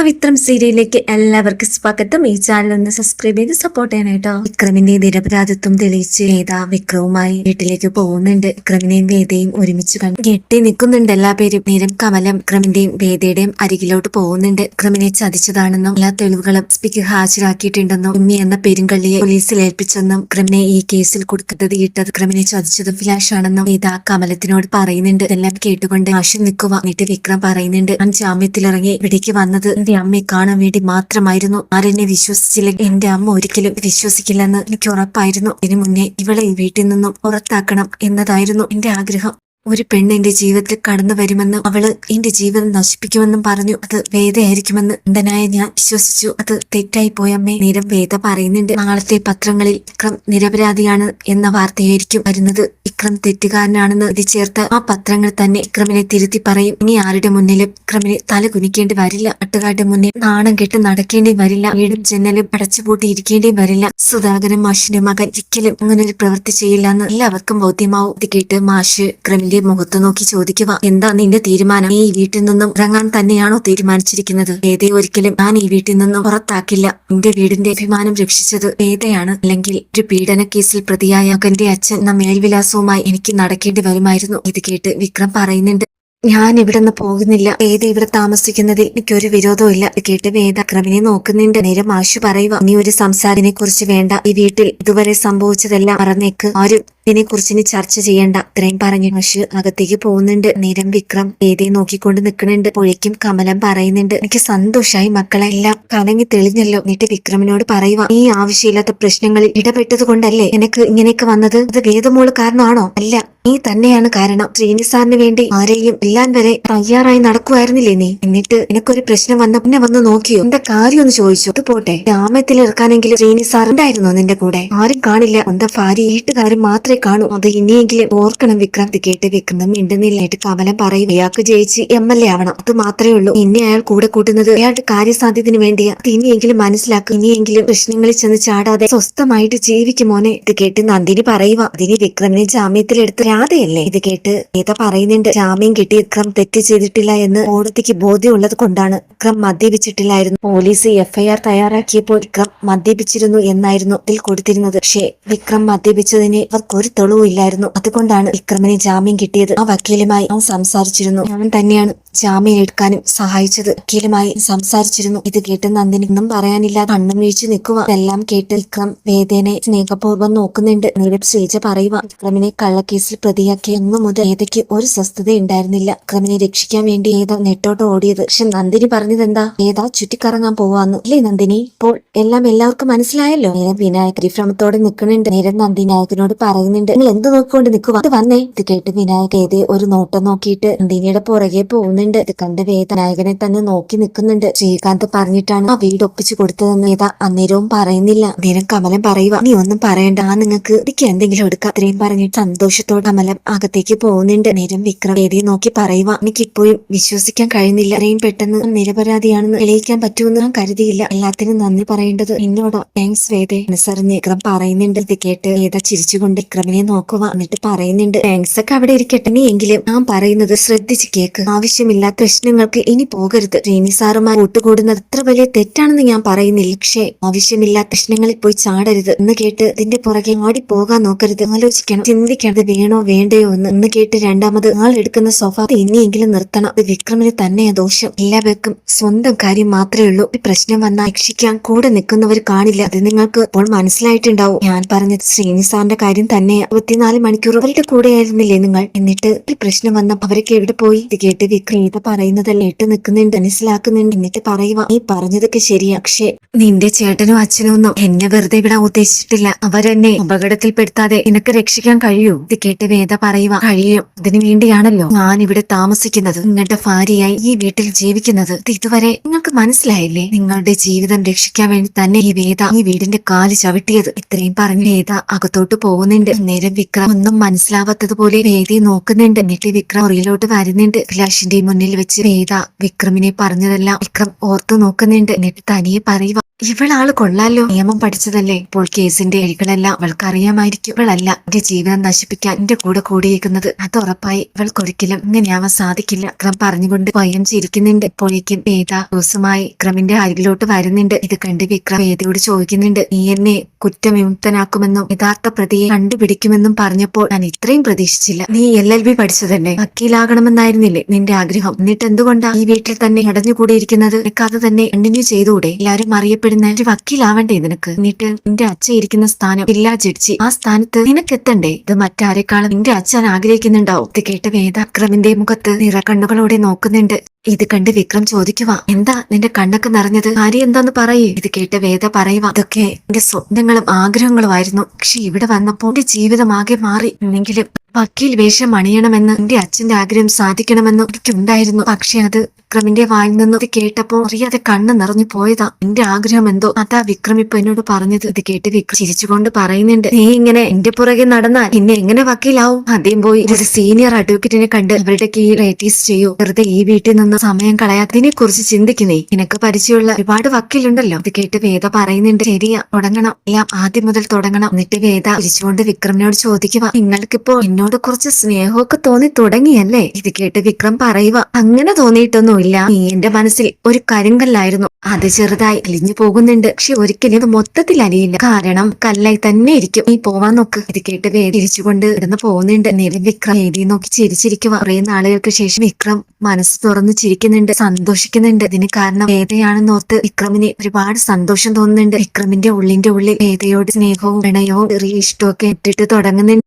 പവിത്രം സീരിയലിലേക്ക് എല്ലാവർക്കും സ്വാഗതം. ഈ ചാനൽ ഒന്ന് സബ്സ്ക്രൈബ് ചെയ്ത് സപ്പോർട്ട് ചെയ്യാനായിട്ടോ വിക്രമിന്റെ നിരപരാധിത്വം തെളിയിച്ച് ഏതാ വിക്രവുമായി വീട്ടിലേക്ക് പോകുന്നുണ്ട്. വിക്രമിനെയും വേദയും ഒരുമിച്ച് കണ്ട് കെട്ടി നിൽക്കുന്നുണ്ട് എല്ലാ പേരും. നേരം കമലം വിക്രമിന്റെയും വേദയുടെയും അരികിലോട്ട് പോകുന്നുണ്ട്. വിക്രമിനെ ചതിച്ചതാണെന്നും എല്ലാ തെളിവുകളും സ്പിക്ക് ഹാജരാക്കിയിട്ടുണ്ടെന്നും ഉമ്മി എന്ന പെരുങ്കള്ളിയെ പോലീസിൽ ഏൽപ്പിച്ചെന്നും വിക്രമിനെ ഈ കേസിൽ കൊടുക്കുന്നത് ഇട്ടത് വിക്രമിനെ ചതിച്ചത് ഫ്ലാഷ് ആണെന്നും വേദ കമലത്തിനോട് പറയുന്നുണ്ട്. എല്ലാം കേട്ടുകൊണ്ട് ആശം നിൽക്കുക എന്നിട്ട് വിക്രം പറയുന്നുണ്ട് ഞാൻ ജാമ്യത്തിലിറങ്ങി ഇവിടേക്ക് വന്നത് എന്റെ അമ്മയെ കാണാൻ വേണ്ടി മാത്രമായിരുന്നു. ആരെന്നെ വിശ്വസിച്ചില്ലെങ്കിൽ എന്റെ അമ്മ ഒരിക്കലും വിശ്വസിക്കില്ലെന്ന് എനിക്ക് ഉറപ്പായിരുന്നു. ഇതിനു മുന്നേ ഇവളെ ഈ വീട്ടിൽ നിന്നും പുറത്താക്കണം എന്നതായിരുന്നു എന്റെ ആഗ്രഹം. ഒരു പെണ്ണ് എന്റെ ജീവിതത്തിൽ കടന്നു വരുമെന്ന് അവൾ എന്റെ ജീവിതം നശിപ്പിക്കുമെന്നും പറഞ്ഞു. അത് വേദയായിരിക്കുമെന്ന് അന്ധനായ ഞാൻ വിശ്വസിച്ചു. അത് തെറ്റായി പോയമ്മേ നേരം വേദ പറയുന്നുണ്ട് നാളത്തെ പത്രങ്ങളിൽ വിക്രം നിരപരാധിയാണ് എന്ന വാർത്തയായിരിക്കും വരുന്നത്. വിക്രം തെറ്റുകാരനാണെന്ന് ഇത് ചേർത്ത് ആ പത്രങ്ങൾ തന്നെ വിക്രമിനെ തിരുത്തി പറയും. ഇനി ആരുടെ മുന്നിലും വിക്രമിനെ തല കുനിക്കേണ്ടി വരില്ല. നാട്ടുകാരുടെ മുന്നിൽ നാണം കെട്ട് നടക്കേണ്ടി വരില്ല. വീടും ജനലും അടച്ചുപൂട്ടി ഇരിക്കേണ്ടി വരില്ല. സുധാകരൻ മാഷിന്റെ മകൻ ഒരിക്കലും അങ്ങനെ ഒരു പ്രവൃത്തി ചെയ്യില്ല എന്ന് എല്ലാവർക്കും ബോധ്യമാവും. ഇത് കേട്ട് മാഷ് വിക്രമിന്റെ മുഖത്ത് നോക്കി ചോദിക്കുക. എന്താ നിന്റെ തീരുമാനം? ഈ വീട്ടിൽ നിന്നും ഇറങ്ങാൻ തന്നെയാണോ തീരുമാനിച്ചിരിക്കുന്നത്? ഏതേ ഒരിക്കലും ഞാൻ ഈ വീട്ടിൽ നിന്നും പുറത്താക്കില്ല. എന്റെ വീടിന്റെ അഭിമാനം രക്ഷിച്ചത് വേദയാണ് അല്ലെങ്കിൽ ഒരു പീഡന കേസിൽ പ്രതിയായ മകന്റെ അച്ഛൻ എന്ന മേൽവിലാസവുമായി എനിക്ക് നടക്കേണ്ടി വരുമായിരുന്നു. ഇത് കേട്ട് വിക്രം പറയുന്നുണ്ട് ഞാൻ ഇവിടെ നിന്ന് പോകുന്നില്ല. വേദ ഇവിടെ താമസിക്കുന്നതിൽ എനിക്കൊരു വിരോധവും ഇല്ല. കേട്ട് വേദ അക്രമിനെ നോക്കുന്നുണ്ട്. നേരം ആശു പറയുക ഇനി ഒരു സംസാരിനെ കുറിച്ച് വേണ്ട. ഈ വീട്ടിൽ ഇതുവരെ സംഭവിച്ചതെല്ലാം മറന്നേക്ക്. ആരും ഇതിനെ കുറിച്ച് ഇനി ചർച്ച ചെയ്യണ്ട. ഇത്രയും പറഞ്ഞു മാഷ് അകത്തേക്ക് പോകുന്നുണ്ട്. നേരം വിക്രം വേദയെ നോക്കിക്കൊണ്ട് നിൽക്കുന്നുണ്ട്. പുഴയ്ക്കും കമലം പറയുന്നുണ്ട്. എനിക്ക് സന്തോഷമായി മക്കളെല്ലാം കലങ്ങി തെളിഞ്ഞല്ലോ. എന്നിട്ട് വിക്രമിനോട് പറയുക ഈ ആവശ്യമില്ലാത്ത പ്രശ്നങ്ങളിൽ ഇടപെട്ടത് കൊണ്ടല്ലേ എനിക്ക് ഇങ്ങനെയൊക്കെ വന്നത്? അത് വേദമോൾ കാരണമാണോ? അല്ല നീ തന്നെയാണ് കാരണം. ശ്രീനി സാറിന് വേണ്ടി ആരെയും എല്ലാം വരെ തയ്യാറായി നടക്കുമായിരുന്നില്ലേ നീ? എന്നിട്ട് എനിക്കൊരു പ്രശ്നം വന്ന പിന്നെ വന്ന് നോക്കിയോ? എന്റെ കാര്യം ഒന്ന് ചോദിച്ചു. അത് പോട്ടെ. ഗ്രാമത്തിൽ ഇറക്കാനെങ്കിലും ശ്രീനി സാർ ഉണ്ടായിരുന്നോ നിന്റെ കൂടെ? ആരും കാണില്ല. എന്താ ഭാര്യ വീട്ടുകാരും മാത്രമേ കാണൂ. അത് ഇനിയെങ്കിലും ഓർക്കണം വിക്രം ഇത് കേട്ട് വിക്രം മിണ്ടുന്നില്ലായിട്ട് കമലം പറയും അയാൾക്ക് ജയിച്ച് എം എൽ എ ആവണം. അത് മാത്രമേ ഉള്ളൂ. ഇനി അയാൾ കൂടെ കൂട്ടുന്നത് അയാളുടെ കാര്യസാധ്യത്തിന് വേണ്ടിയാ. ഇനിയെങ്കിലും മനസ്സിലാക്കും. ഇനിയെങ്കിലും പ്രശ്നങ്ങളിൽ ചെന്ന് ചാടാതെ സ്വസ്ഥമായിട്ട് ജീവിക്കും മോനെ. ഇത് കേട്ട് നന്ദിനി പറയുക അതിന് വിക്രമിനെ ജാമ്യത്തിലെടുത്ത് രാധയല്ലേ? ഇത് കേട്ട് ഗീത പറയുന്നുണ്ട്. ജാമ്യം കിട്ടി വിക്രം തെറ്റ് ചെയ്തിട്ടില്ല എന്ന് കോടതിക്ക് ബോധ്യമുള്ളത് കൊണ്ടാണ്. വിക്രം മദ്യപിച്ചിട്ടില്ലായിരുന്നു. പോലീസ് എഫ്ഐആർ തയ്യാറാക്കിയപ്പോൾ വിക്രം മദ്യപിച്ചിരുന്നു എന്നായിരുന്നു ഇതിൽ കൊടുത്തിരുന്നത്. പക്ഷേ വിക്രം മദ്യപിച്ചതിനെ അവർക്ക് ഒരു തെളിവും ഇല്ലായിരുന്നു അതുകൊണ്ടാണ് വിക്രമിന് ജാമ്യം കിട്ടിയത്. ആ വക്കീലുമായി അവൻ സംസാരിച്ചിരുന്നു. ഞാൻ തന്നെയാണ് ജാമ്യം എടുക്കാനും സഹായിച്ചത്. വക്കീലുമായി സംസാരിച്ചിരുന്നു. ഇത് കേട്ട് നന്ദിനി ഒന്നും പറയാനില്ല. കണ്ണും വീഴ്ച നിൽക്കുക ഇതെല്ലാം കേട്ട് വിക്രം വേദനെ സ്നേഹപൂർവം നോക്കുന്നുണ്ട്. നീരബ് ശ്രീജ പറയുക വിക്രമിനെ കള്ളക്കേസിൽ പ്രതിയാക്കിയ ഒന്നു മുതൽ ഏതയ്ക്ക് ഒരു സ്വസ്ഥത ഉണ്ടായിരുന്നില്ല വിക്രമിനെ രക്ഷിക്കാൻ വേണ്ടി ഏതാ നെട്ടോട്ട് ഓടിയത്? പക്ഷെ നന്ദിനി പറഞ്ഞത് എന്താ ഏതാ ചുറ്റിക്കറങ്ങാൻ പോവാന്ന്. അല്ലേ നന്ദിനി? ഇപ്പോൾ എല്ലാം എല്ലാവർക്കും മനസ്സിലായല്ലോ? നേരം വിനായക് പരിഭ്രമത്തോടെ നിൽക്കുന്നുണ്ട്. നേരം നന്ദി നായകനോട് പറയുന്നുണ്ട്. നിങ്ങൾ എന്ത് നോക്കിക്കൊണ്ട് നിൽക്കുക അത് വന്നേ. ഇത് കേട്ട് വിനായക് ഏതേ ഒരു നോട്ടം നോക്കിയിട്ട് നന്ദിനിയുടെ പുറകെ പോകുന്നുണ്ട് ഇത് കണ്ട് വേദ നായകനെ തന്നെ നോക്കി നിൽക്കുന്നുണ്ട്. ശ്രീകാന്ത് പറഞ്ഞിട്ടാണ് ആ വീട് ഒപ്പിച്ചു കൊടുത്തതെന്ന് വേദ അന്നേരവും പറയുന്നില്ല. നേരം കമലം പറയുക നീ ഒന്നും പറയണ്ട. ആ നിങ്ങൾക്ക് എനിക്ക് എന്തെങ്കിലും എടുക്കാം. അത്രയും പറഞ്ഞിട്ട് സന്തോഷത്തോടെ കമലം അകത്തേക്ക് പോകുന്നുണ്ട്. നേരം വിക്രം വേദിയെ നോക്കി പറയുക എനിക്കിപ്പോഴും വിശ്വസിക്കാൻ കഴിയുന്നില്ല. അത്രയും പെട്ടെന്ന് നിരപരാധിയാണെന്ന് തെളിയിക്കാൻ പറ്റുമെന്ന് ഞാൻ കരുതിയില്ല. എല്ലാത്തിനും നന്ദി പറയേണ്ടത് എന്നോടോ. താങ്ക്സ് വേദേ അനുസരിഞ്ഞ് വിക്രം പറയുന്നുണ്ട്. ഇത് കേട്ട് വേദ ചിരിച്ചുകൊണ്ട് വിക്രമിനെ നോക്കുക എന്നിട്ട് പറയുന്നുണ്ട് താങ്ക്സ് ഒക്കെ അവിടെ ഇരിക്കട്ടെ. നീ എങ്കിലും ഞാൻ പറയുന്നത് ശ്രദ്ധിച്ച് കേക്ക്. ആവശ്യമില്ലാത്ത പ്രശ്നങ്ങൾക്ക് ഇനി പോകരുത്. റീനി സാറുമാർ കൂട്ടുകൂടുന്നത് അത്ര വലിയ തെറ്റാണെന്ന് ഞാൻ പറയുന്നില്ല. പക്ഷേ ആവശ്യമില്ലാത്ത പ്രശ്നങ്ങളിൽ പോയി ചാടരുത്. എന്ന് കേട്ട് ഇതിന്റെ പുറകെ ആടി പോകാൻ നോക്കരുത്. ആലോചിക്കണം. ചിന്തിക്കണം വേണോ വേണ്ടയോ എന്ന്. എന്ന് കേട്ട് രണ്ടാമത് ആൾ എടുക്കുന്ന സ്വഭാവം ഇനിയെങ്കിലും നിർത്തണം. അത് വിക്രമിന് തന്നെയാ ദോഷം. എല്ലാവർക്കും സ്വന്തം കാര്യം മാത്രമേ ഉള്ളൂ. ഈ പ്രശ്നം വന്നാൽ രക്ഷിക്കാൻ കൂടെ നിൽക്കുന്നവർ കാണില്ല. അത് നിങ്ങൾക്ക് ഇപ്പോൾ മനസ്സിലായിട്ടുണ്ടാവും. ഞാൻ പറഞ്ഞത് ശ്രീനി സാറിന്റെ കാര്യം തന്നെയാ. ഇരുപത്തിനാല് മണിക്കൂർ അവരുടെ കൂടെ ആയിരുന്നില്ലേ നിങ്ങൾ? എന്നിട്ട് ഈ പ്രശ്നം വന്ന അവരൊക്കെ എവിടെ പോയി? ഇത് കേട്ട് വിക്രീത പറയുന്നതല്ല ഇട്ട് നിൽക്കുന്നുണ്ട് മനസ്സിലാക്കുന്നുണ്ട്. എന്നിട്ട് പറയുക നീ പറഞ്ഞതൊക്കെ ശരിയാ പക്ഷെ നിന്റെ ചേട്ടനും അച്ഛനും ഒന്നും എന്നെ വെറുതെ വിടാൻ ഉദ്ദേശിച്ചിട്ടില്ല. അവരെന്നെ അപകടത്തിൽപ്പെടുത്താതെ നിനക്ക് രക്ഷിക്കാൻ കഴിയൂ. ഇത് കേട്ട് വേദ പറയുക കഴിയും. അതിനു വേണ്ടിയാണല്ലോ ഞാൻ ഇവിടെ താമസിക്കുന്നത്. നിങ്ങളുടെ ഭാര്യയായി ഈ വീട്ടിൽ ജീവിക്കുന്നത്. ഇത് ഇതുവരെ നിങ്ങൾക്ക് മനസ്സിലായില്ലേ? നിങ്ങളുടെ ജീവിതം രക്ഷിക്കാൻ വേണ്ടി തന്നെ ഈ വേദ ഈ വീടിന്റെ കാൽ ചവിട്ടിയത്. ഇത്രയും പറഞ്ഞു വേദ അകത്തോട്ട് പോകുന്നുണ്ട്. നേരം വിക്രം ഒന്നും മനസ്സിലാവാത്തതുപോലെ വേദയെ നോക്കുന്നുണ്ട്. എന്നിട്ട് വിക്രം മുറിയിലോട്ട് വരുന്നുണ്ട്. അഭിലാഷിന്റെ മുന്നിൽ വെച്ച് വേദ വിക്രമിനെ പറഞ്ഞതെല്ലാം വിക്രം ഓർത്തു നോക്കുന്നുണ്ട്. എന്നിട്ട് തനിയെ പറയുക ഇവളാൾ കൊള്ളാലോ. നിയമം പഠിച്ചതല്ലേ? ഇപ്പോൾ കേസിന്റെ വഴികളെല്ലാം അവൾക്ക് അറിയാമായിരിക്കും ഇവളല്ല എന്റെ ജീവിതം നശിപ്പിക്കാൻ എന്റെ കൂടെ കൂടിയേക്കുന്നത് അത് ഉറപ്പായി ഇവൾക്കൊരിക്കലും ഇങ്ങനെയാവാൻ സാധിക്കില്ല. ക്രം പറഞ്ഞുകൊണ്ട് സ്വയം ചിരിക്കുന്നുണ്ട്. ഇപ്പോഴേക്കും വേദ ദിവസമായി ക്രമിന്റെ അരികിലോട്ട് വരുന്നുണ്ട്. ഇത് കണ്ട് വിക്രം വേദയോട് ചോദിക്കുന്നുണ്ട് നീ എന്നെ കുറ്റവിമുക്തനാക്കുമെന്നും യഥാർത്ഥ പ്രതിയെ കണ്ടുപിടിക്കുമെന്നും പറഞ്ഞപ്പോൾ ഞാൻ ഇത്രയും പ്രതീക്ഷിച്ചില്ല. നീ എൽ എൽ ബി പഠിച്ചതല്ലേ? വക്കീലാകണമെന്നായിരുന്നില്ലേ നിന്റെ ആഗ്രഹം? എന്നിട്ട് എന്തുകൊണ്ടാണ് ഈ വീട്ടിൽ തന്നെ അടഞ്ഞുകൂടിയിരിക്കുന്നത്? എനിക്കത് തന്നെ കണ്ടിന്യൂ ചെയ്തുകൂടെ? എല്ലാരും അറിയപ്പെടുന്ന ഒരു വക്കീലാവണ്ടേ നിനക്ക്? എന്നിട്ട് നിന്റെ അച്ഛൻ ഇരിക്കുന്ന സ്ഥാനം ജില്ലാ ജഡ്ജി. ആ സ്ഥാനത്ത് നിനക്ക് എത്തണ്ടേ ഇത് മറ്റാരെക്കാളും നിന്റെ അച്ഛൻ ആഗ്രഹിക്കുന്നുണ്ടാവും. ഇത് കേട്ട വേദാക്രമിന്റെ മുഖത്ത് നിറക്കണ്ണുകളോടെ നോക്കുന്നുണ്ട്. ഇത് കണ്ട് വിക്രം ചോദിക്കുക എന്താ നിന്റെ കണ്ണൊക്കെ നിറഞ്ഞത്? കാര്യം എന്താന്ന് പറയേ. ഇത് കേട്ട വേദ പറയുക ഇതൊക്കെ എന്റെ സ്വപ്നങ്ങളും ആഗ്രഹങ്ങളുമായിരുന്നു. പക്ഷെ ഇവിടെ വന്നപ്പോൾ എന്റെ ജീവിതം ആകെ മാറി. എന്നെങ്കിലും വക്കീൽ വേഷം അണിയണമെന്ന് എന്റെ അച്ഛന്റെ ആഗ്രഹം സാധിക്കണമെന്ന് എനിക്കുണ്ടായിരുന്നു. പക്ഷെ അത് വിക്രമിന്റെ വായിൽ നിന്ന് ഇത് കേട്ടപ്പോ അറിയാതെ കണ്ണ് നിറഞ്ഞു പോയതാ. എന്റെ ആഗ്രഹം എന്തോ? അതാ വിക്രം ഇപ്പൊ എന്നോട് പറഞ്ഞത്. ഇത് കേട്ട് വിക്രം ചിരിച്ചുകൊണ്ട് പറയുന്നുണ്ട്. നീ ഇങ്ങനെ എന്റെ പുറകെ നടന്നാൽ പിന്നെ എങ്ങനെ വക്കീലാവും? ആദ്യം പോയി ഒരു സീനിയർ അഡ്വക്കേറ്റിനെ കണ്ട് അവരുടെ കീഴിൽ റേറ്റീസ് ചെയ്യൂ. വെറുതെ ഈ വീട്ടിൽ നിന്ന് സമയം കളയാത്തതിനെ കുറിച്ച് ചിന്തിക്കുന്നേ. നിനക്ക് പരിചയമുള്ള ഒരുപാട് വക്കീലുണ്ടല്ലോ. ഇത് കേട്ട് വേദ പറയുന്നുണ്ട്. ശരിയാ തുടങ്ങണം. എല്ലാം ആദ്യം മുതൽ തുടങ്ങണം. എന്നിട്ട് വേദ ചിരിച്ചുകൊണ്ട് വിക്രമിനോട് ചോദിക്കുക നിങ്ങൾക്കിപ്പോ എന്നോട് കുറച്ച് സ്നേഹമൊക്കെ തോന്നി തുടങ്ങിയല്ലേ? ഇത് കേട്ട് വിക്രം പറയുക അങ്ങനെ തോന്നിയിട്ടൊന്നുമില്ല. നീ എന്റെ മനസ്സിൽ ഒരു കരിങ്കല്ലായിരുന്നു. അത് ചെറുതായി അലിഞ്ഞു പോകുന്നുണ്ട്. പക്ഷെ ഒരിക്കലും മൊത്തത്തിൽ അലിയില്ല. കാരണം കല്ലായി തന്നെ ഇരിക്കും. നീ പോവാൻ നോക്ക്. ഇത് കേട്ട് വേദിരിച്ചുകൊണ്ട് ഇടന്ന് പോകുന്നുണ്ട്. നിലവിൽ വിക്രം എഴുതി നോക്കി ചിരിച്ചിരിക്കുക കുറെ നാളുകൾക്ക് ശേഷം വിക്രം മനസ്സ് തുറന്നു ചിരിക്കുന്നുണ്ട്. സന്തോഷിക്കുന്നുണ്ട്. ഇതിന് കാരണം വേദയാണെന്ന് ഓർത്ത് വിക്രമിന് ഒരുപാട് സന്തോഷം തോന്നുന്നുണ്ട്. വിക്രമിന്റെ ഉള്ളിന്റെ ഉള്ളിൽ വേദയോട് സ്നേഹവും പ്രണയവും ചെറിയ ഇഷ്ടമൊക്കെ ഇട്ടിട്ട് തുടങ്ങുന്നുണ്ട്.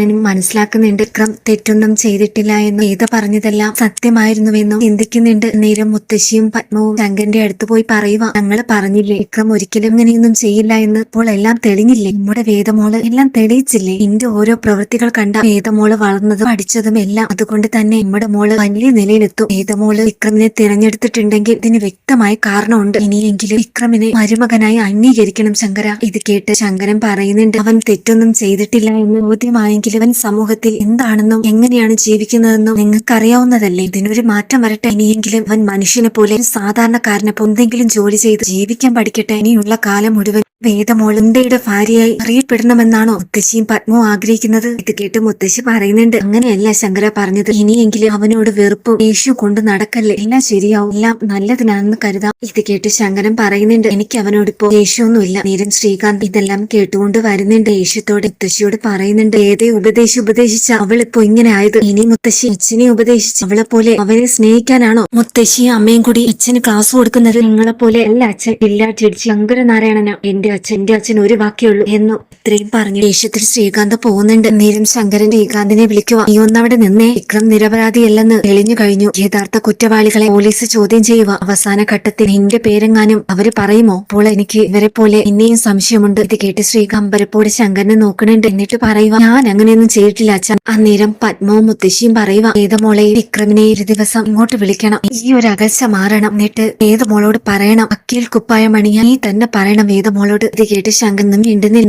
ശങ്കരനാരായണനും മനസ്സിലാക്കുന്നുണ്ട്. വിക്രം തെറ്റൊന്നും ചെയ്തിട്ടില്ല എന്ന് ഗീത പറഞ്ഞതെല്ലാം സത്യമായിരുന്നുവെന്നും ചിന്തിക്കുന്നുണ്ട്. നേരം മുത്തശ്ശിയും പത്മവും ശങ്കന്റെ അടുത്ത് പോയി പറയുക ഞങ്ങൾ പറഞ്ഞില്ലേ വിക്രം ഒരിക്കലും ഇങ്ങനെയൊന്നും ചെയ്യില്ല എന്ന്. ഇപ്പോൾ എല്ലാം തെളിഞ്ഞില്ലേ? നമ്മുടെ വേദമോൾ എല്ലാം തെളിയിച്ചില്ലേ? എന്റെ ഓരോ പ്രവൃത്തികൾ കണ്ട വേദമോൾ വളർന്നതും പഠിച്ചതും എല്ലാം അതുകൊണ്ട് തന്നെ നമ്മുടെ മോൾ വലിയ നിലയിലെത്തും. വേദമോൾ വിക്രമിനെ തിരഞ്ഞെടുത്തിട്ടുണ്ടെങ്കിൽ ഇതിന് വ്യക്തമായ കാരണമുണ്ട്. ഇനിയെങ്കിലും വിക്രമിനെ മരുമകനായി അംഗീകരിക്കണം ശങ്കര. ഇത് കേട്ട് ശങ്കരൻ പറയുന്നുണ്ട് അവൻ തെറ്റൊന്നും ചെയ്തിട്ടില്ല എന്ന് ബോധ്യമായെങ്കിലും അവൻ സമൂഹത്തിൽ എന്താണെന്നും എങ്ങനെയാണ് ജീവിക്കുന്നതെന്നും നിങ്ങൾക്ക് അറിയാവുന്നതല്ലേ ഇതിനൊരു മാറ്റം വരട്ടെ. ഇനിയെങ്കിലും അവൻ മനുഷ്യനെ പോലെ സാധാരണക്കാരനെ എന്തെങ്കിലും ജോലി ചെയ്ത് ജീവിക്കാൻ പഠിക്കട്ടെ. ഇനിയുള്ള കാലം മുഴുവൻ വേദമോളന്തയുടെ ഭാര്യയായി അറിയപ്പെടണമെന്നാണോ മുത്തശ്ശിയും പത്മവും ആഗ്രഹിക്കുന്നത്? ഇത് കേട്ട് മുത്തശ്ശി പറയുന്നുണ്ട്. അങ്ങനെയല്ല ശങ്കര പറഞ്ഞത്. ഇനിയെങ്കിലും അവനോട് വെറുപ്പും ദേഷ്യവും കൊണ്ട് നടക്കല്ലേ? എല്ലാം ശരിയാവും. എല്ലാം നല്ലതിനാണെന്ന് കരുതാം. ഇത് കേട്ട് ശങ്കരൻ പറയുന്നുണ്ട്. എനിക്ക് അവനോട് അവനോടിപ്പോ ദേഷ്യമൊന്നുമില്ല. നേരം ശ്രീകാന്ത് ഇതെല്ലാം കേട്ടുകൊണ്ട് വരുന്നുണ്ട്. ദേഷ്യത്തോടെ മുത്തശ്ശിയോട് പറയുന്നുണ്ട്. ഏതേ ഉപദേശി ഉപദേശിച്ച അവളിപ്പോ ഇങ്ങനെ ആയത്? ഇനി മുത്തശ്ശി അച്ഛനെ ഉപദേശിച്ച് അവളെ പോലെ അവനെ സ്നേഹിക്കാനാണോ? മുത്തശ്ശി അമ്മയും കൂടി അച്ഛന് ക്ലാസ് കൊടുക്കുന്നത് നിങ്ങളെ പോലെ അല്ല അച്ഛൻ. ഇല്ല ശങ്കര നാരായണനോ എന്റെ അച്ഛൻ എന്റെ അച്ഛൻ ഒരു വാക്കിയുള്ളൂ എന്നു ഇത്രയും പറഞ്ഞു. ദേഷ്യത്തിൽ ശ്രീകാന്ത് പോകുന്നുണ്ട്. നേരം ശങ്കരൻ ശ്രീകാന്തിനെ വിളിക്കുക നീ ഒന്നവിടെ നിന്നേ. വിക്രം നിരപരാധിയല്ലെന്ന് തെളിഞ്ഞു കഴിഞ്ഞു. യഥാർത്ഥ കുറ്റവാളികളെ പോലീസ് ചോദ്യം ചെയ്യുക അവസാന ഘട്ടത്തിൽ നിന്റെ പേരെങ്ങാനും അവർ പറയുമോ? അപ്പോൾ എനിക്ക് ഇവരെ പോലെ ഇനിയും സംശയമുണ്ട്. ഇത് കേട്ട് ശ്രീകാമ്പരപ്പോടെ ശങ്കരനെ നോക്കണുണ്ട് എന്നിട്ട് പറയുക ഞാൻ അങ്ങനെയൊന്നും ചെയ്തിട്ടില്ല അച്ഛൻ അന്നേരം പത്മവും മുത്തശ്ശിയും പറയുക ഏതമോളെ വിക്രമിനെ ഒരു ദിവസം ഇങ്ങോട്ട് വിളിക്കണം. ഈ ഒരു അകൽച്ച മാറണം. എന്നിട്ട് വേദമോളോട് പറയണം അക്കിയിൽ കുപ്പായ അണിയാൻ നീ തന്നെ പറയണം വേദമോളോട് ഇത് കേട്ട് ശങ്കന്നും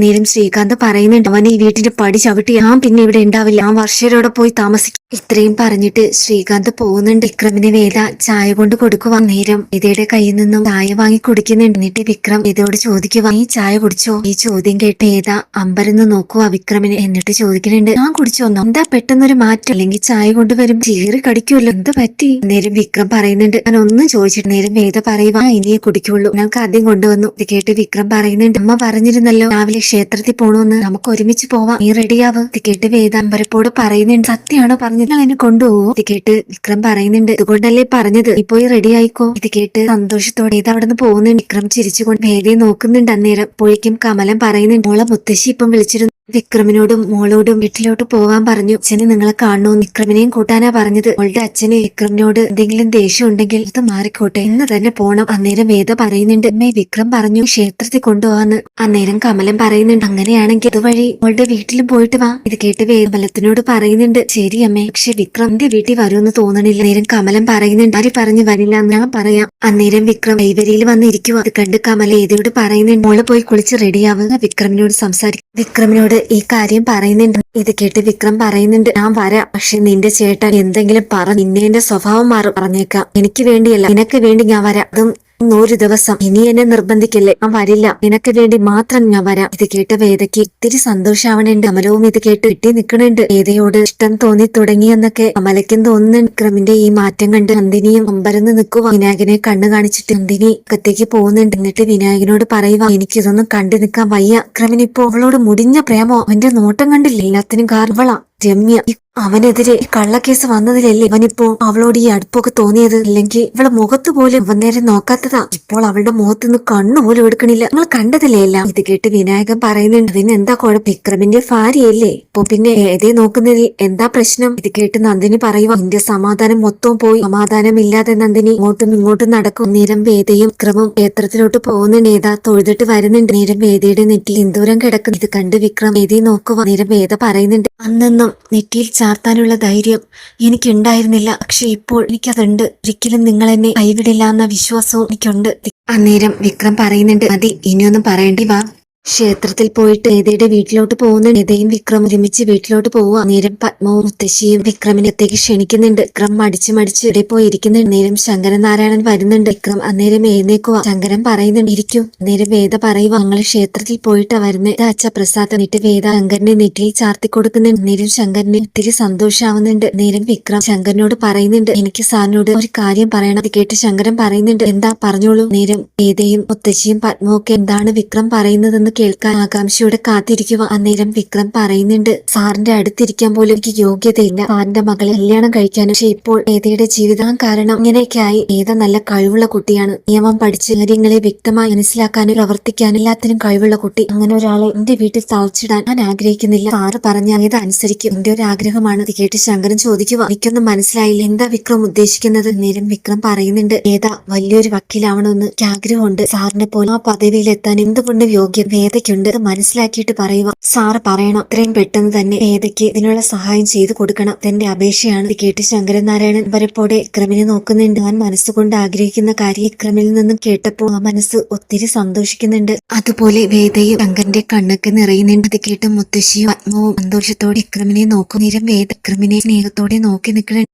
നേരം ശ്രീകാന്ത് പറയുന്നുണ്ട് അവൻ ഈ വീട്ടിന്റെ പടി ചവിട്ടി ഞാൻ പിന്നെ ഇവിടെ ഉണ്ടാവില്ല. ആ വർഷരോടെ പോയി താമസിക്കും. ഇത്രയും പറഞ്ഞിട്ട് ശ്രീകാന്ത് പോകുന്നുണ്ട്. വിക്രമിന് വേദ ചായ കൊണ്ട് കൊടുക്കുക നേരം വേദയുടെ കയ്യിൽ നിന്നും ചായ വാങ്ങി കുടിക്കുന്നുണ്ട്. എന്നിട്ട് വിക്രം വേദയോട് ചോദിക്കുക നീ ചായ കുടിച്ചോ? ഈ ചോദ്യം കേട്ട് വേദ അമ്പരന്ന് നോക്കുക വിക്രമിനെ. എന്നിട്ട് ചോദിക്കുന്നുണ്ട് ഞാൻ കുടിച്ചോന്നോ എന്താ പെട്ടെന്നൊരു മാറ്റം? അല്ലെങ്കിൽ ചായ കൊണ്ടുവരും ചീറി കടിക്കുമല്ലോ എന്ത് പറ്റി? നേരം വിക്രം പറയുന്നുണ്ട് ഞാൻ ഒന്നും ചോദിച്ചിട്ട് നേരം വേദ പറയുക "ആ, ഇനിയെ കുടിക്കുള്ളൂ. ഞങ്ങൾക്ക് ആദ്യം കൊണ്ടുവന്നു. ഇത് കേട്ട് വിക്രം പറയുന്നുണ്ട് അമ്മ പറഞ്ഞിരുന്നല്ലോ രാവിലെ ക്ഷേത്രത്തിൽ പോണോന്ന്. നമുക്ക് ഒരുമിച്ച് പോവാം. നീ റെഡിയാവ് ഇത് കേട്ട് വേദ അമ്പരപ്പോട് പറയുന്നുണ്ട് സത്യമാണോ പറഞ്ഞത് നിങ്ങൾ എന്നെ കൊണ്ടുപോകും ഇത് കേട്ട് വിക്രം പറയുന്നുണ്ട്. ഇതുകൊണ്ടല്ലേ പറഞ്ഞത്? പോയി റെഡി ആയിക്കോ? ഇത് കേട്ട് സന്തോഷത്തോടെ ഇത് അവിടെ നിന്ന് പോകുന്നുണ്ട്. വിക്രം ചിരിച്ചുകൊണ്ട് വേദയെ നോക്കുന്നുണ്ട് അന്നേരം. അപ്പോഴേക്കും കമലം പറയുന്നുണ്ട് മോളെ മുത്തശ്ശി ഇപ്പം വിളിച്ചിരുന്നു. വിക്രമിനോടും മോളോടും വീട്ടിലോട്ട് പോവാൻ പറഞ്ഞു. അച്ഛനെ നിങ്ങളെ കാണണോ? വിക്രമിനെയും കൂട്ടാനാ പറഞ്ഞത്. മോളുടെ അച്ഛന് വിക്രമിനോട് എന്തെങ്കിലും ദേഷ്യം ഉണ്ടെങ്കിൽ അത് മാറിക്കോട്ടെ. ഇന്ന് തന്നെ പോണം. അന്നേരം വേദ പറയുന്നുണ്ട്. അമ്മേ വിക്രം പറഞ്ഞു ക്ഷേത്രത്തിൽ കൊണ്ടുപോവാന്ന്. അന്നേരം കമലം പറയുന്നുണ്ട്. അങ്ങനെയാണെങ്കിൽ അതുവഴി മോളുടെ വീട്ടിലും പോയിട്ട് വാ. ഇത് കേട്ട് വേദമലത്തിനോട് പറയുന്നുണ്ട്. ശരി അമ്മേ. പക്ഷെ വിക്രം എന്റെ വീട്ടിൽ വരുമെന്ന് തോന്നണില്ല. അന്നേരം കമലം പറയുന്നുണ്ട്. ആര് പറഞ്ഞു വരില്ല ഞാൻ പറയാം. അന്നേരം വിക്രം കൈവരിയിൽ വന്നിരിക്കുക അത് കണ്ട് കമല ഏതിനോട് പറയുന്നുണ്ട്. മോൾ പോയി കുളിച്ച് റെഡിയാവുക വിക്രമിനോട് സംസാരിക്കും. വിക്രമിനോട് ഈ കാര്യം പറയുന്നുണ്ട്. ഇത് കേട്ട് വിക്രം പറയുന്നുണ്ട് ഞാൻ വരാം. പക്ഷെ നിന്റെ ചേട്ടൻ എന്തെങ്കിലും പറ. നിന്നെ സ്വഭാവം മാറും. പറഞ്ഞേക്കാം. എനിക്ക് വേണ്ടിയല്ല. നിനക്ക് വേണ്ടി ഞാൻ വരാം. അതും നൂറ് ദിവസം ഇനി എന്നെ നിർബന്ധിക്കല്ലേ? ഞാൻ വരില്ല. നിനക്ക് വേണ്ടി മാത്രം ഞാൻ വരാം. ഇത് കേട്ട വേദയ്ക്ക് ഇത്തിരി സന്തോഷാവണുണ്ട്. അമലവും ഇത് കേട്ട് കിട്ടി നിക്കണുണ്ട്. വേദയോട് ഇഷ്ടം തോന്നി തുടങ്ങിയെന്നൊക്കെ അമലയ്ക്കും തോന്നുന്നുണ്ട്. വിക്രമിന്റെ ഈ മാറ്റം കണ്ട് നന്ദിനിയും അമ്പരന്ന് നിൽക്കുക വിനായകനെ കണ്ണു കാണിച്ചിട്ട് നന്ദിനി അകത്തേക്ക് പോകുന്നുണ്ട്. എന്നിട്ട് വിനായകനോട് പറയുക എനിക്കിതൊന്നും കണ്ടു നിൽക്കാൻ വയ്യ. വിക്രമിനിപ്പോ അവളോട് മുടിഞ്ഞ പ്രേമോ? അവന്റെ നോട്ടം കണ്ടില്ല? എല്ലാത്തിനും കാരണവളാ. രമ്യ അവനെതിരെ കള്ളക്കേസ് വന്നതിലല്ലേ അവനിപ്പോ അവളോട് ഈ അടുപ്പൊക്കെ തോന്നിയത്? അല്ലെങ്കിൽ ഇവളെ മുഖത്ത് പോലും അവൻ നേരെ നോക്കാത്തതാ? ഇപ്പോൾ അവളുടെ മുഖത്ത് നിന്ന് കണ്ണു പോലും എടുക്കണില്ല. നിങ്ങൾ കണ്ടതില്ലേ എല്ലാം? ഇത് കേട്ട് വിനായകൻ പറയുന്നുണ്ട് അതിന് എന്താ കുഴപ്പം? വിക്രമിന്റെ ഭാര്യയല്ലേ? ഇപ്പൊ പിന്നെ ഏതേ നോക്കുന്നതിൽ എന്താ പ്രശ്നം? ഇത് കേട്ട് നന്ദിനി പറയുക നിന്റെ സമാധാനം മൊത്തവും പോയി. സമാധാനം ഇല്ലാതെ നന്ദിനി ഇങ്ങോട്ടും ഇങ്ങോട്ടും നടക്കും. നിരം വേദയും വിക്രമും ക്ഷേത്രത്തിലോട്ട് പോകുന്നുണ്ട് ഏതാ തൊഴുതിട്ട് വരുന്നുണ്ട്. നീരം വേദയുടെ നെറ്റിൽ ഇന്ദൂരം കിടക്കുന്നു. ഇത് കണ്ട് വിക്രം വേദയെ നോക്കുക നീരം വേദ പറയുന്നുണ്ട് അന്നൊന്നും നെറ്റിയിൽ ചാർത്താനുള്ള ധൈര്യം എനിക്കുണ്ടായിരുന്നില്ല. പക്ഷെ ഇപ്പോൾ എനിക്കതുണ്ട്. ഒരിക്കലും നിങ്ങൾ എന്നെ കൈവിടില്ല എന്ന വിശ്വാസവും എനിക്കുണ്ട്. അന്നേരം വിക്രം പറയുന്നുണ്ട് മതി ഇനിയൊന്നും പറയേണ്ടി വാ. ക്ഷേത്രത്തിൽ പോയിട്ട് നേതയുടെ വീട്ടിലോട്ട് പോകുന്ന നേതയും വിക്രം ഒരുമിച്ച് വീട്ടിലോട്ട് പോവുക. നേരം പത്മവും മുത്തശ്ശിയും വിക്രമിനത്തേക്ക് ക്ഷണിക്കുന്നുണ്ട്. വിക്രം മടിച്ച് മടിച്ച് ഇവിടെ പോയി ഇരിക്കുന്നുണ്ട് നേരം ശങ്കരനാരായണൻ വരുന്നുണ്ട്. വിക്രം അന്നേരം എഴുന്നേക്കുക ശങ്കരൻ പറയുന്നുണ്ട് ഇരിക്കും. നേരം വേദ പറയുക ഞങ്ങൾ ക്ഷേത്രത്തിൽ പോയിട്ട് വരുന്ന. അച്ഛ പ്രസാദം എന്നിട്ട് വേദ ശങ്കരനെ നെറ്റിയിൽ ചാർത്തി കൊടുക്കുന്നുണ്ട്. നേരം ശങ്കരന് ഒത്തിരി സന്തോഷാവുന്നുണ്ട്. നേരം വിക്രം ശങ്കരനോട് പറയുന്നുണ്ട് എനിക്ക് സാറിനോട് ഒരു കാര്യം പറയണം. കേട്ട് ശങ്കരൻ പറയുന്നുണ്ട് എന്താ പറഞ്ഞോളൂ. നേരം വേദയും മുത്തശ്ശിയും പത്മവും ഒക്കെ എന്താണ് വിക്രം പറയുന്നതെന്ന് കേൾക്കാൻ ആകാംക്ഷയോടെ കാത്തിരിക്കുക. അന്നേരം വിക്രം പറയുന്നുണ്ട് സാറിന്റെ അടുത്തിരിക്കാൻ പോലും എനിക്ക് യോഗ്യതയില്ല. സാറിന്റെ മകളെ കല്യാണം കഴിക്കാനും പക്ഷെ ഇപ്പോൾ ഏതയുടെ ജീവിതം കാരണം ഇങ്ങനെയൊക്കെയായി. ഏതാ നല്ല കഴിവുള്ള കുട്ടിയാണ്. നിയമം പഠിച്ച് കാര്യങ്ങളെ വ്യക്തമായി മനസ്സിലാക്കാനും പ്രവർത്തിക്കാനും എല്ലാത്തിനും കഴിവുള്ള കുട്ടി. അങ്ങനെ ഒരാളെ എന്റെ വീട്ടിൽ താഴ്ച്ചിടാൻ ഞാൻ ആഗ്രഹിക്കുന്നില്ല. സാറ് പറഞ്ഞ ഏത് അനുസരിക്കും. എന്റെ ഒരു ആഗ്രഹമാണ്. കേട്ട് ശങ്കരൻ ചോദിക്കുക എനിക്കൊന്നും മനസ്സിലായില്ല. എന്താ വിക്രം ഉദ്ദേശിക്കുന്നത്? നേരം വിക്രം പറയുന്നുണ്ട് ഏതാ വലിയൊരു വക്കീലാവണമെന്ന് ആഗ്രഹമുണ്ട്. സാറിനെ പോലെ ആ പദവിയിൽ എത്താൻ എന്തുകൊണ്ട് യോഗ്യം വേദയ്ക്കുണ്ട് അത് മനസ്സിലാക്കിയിട്ട് പറയുക സാറ് പറയണം. ഇത്രയും പെട്ടെന്ന് തന്നെ വേദയ്ക്ക് ഇതിനുള്ള സഹായം ചെയ്തു കൊടുക്കണം. തന്റെ അപേക്ഷയാണ്. ഇത് കേട്ട് ശങ്കരനാരായണൻ വരപ്പോടെ വിക്രമിനെ നോക്കുന്നുണ്ട്. ഞാൻ മനസ്സുകൊണ്ട് ആഗ്രഹിക്കുന്ന കാര്യം വിക്രമിൽ നിന്നും കേട്ടപ്പോൾ ആ മനസ്സ് ഒത്തിരി സന്തോഷിക്കുന്നുണ്ട്. അതുപോലെ വേദയും ശങ്കരന്റെ കണ്ണൊക്കെ നിറയുന്നുണ്ട്. ഇത് കേട്ട് മുത്തശ്ശിയും ആത്മാവും സന്തോഷത്തോടെ വിക്രമിനെ നോക്കും. നേരം വേദ വിക്രമിനെ സ്നേഹത്തോടെ നോക്കി നിൽക്കണം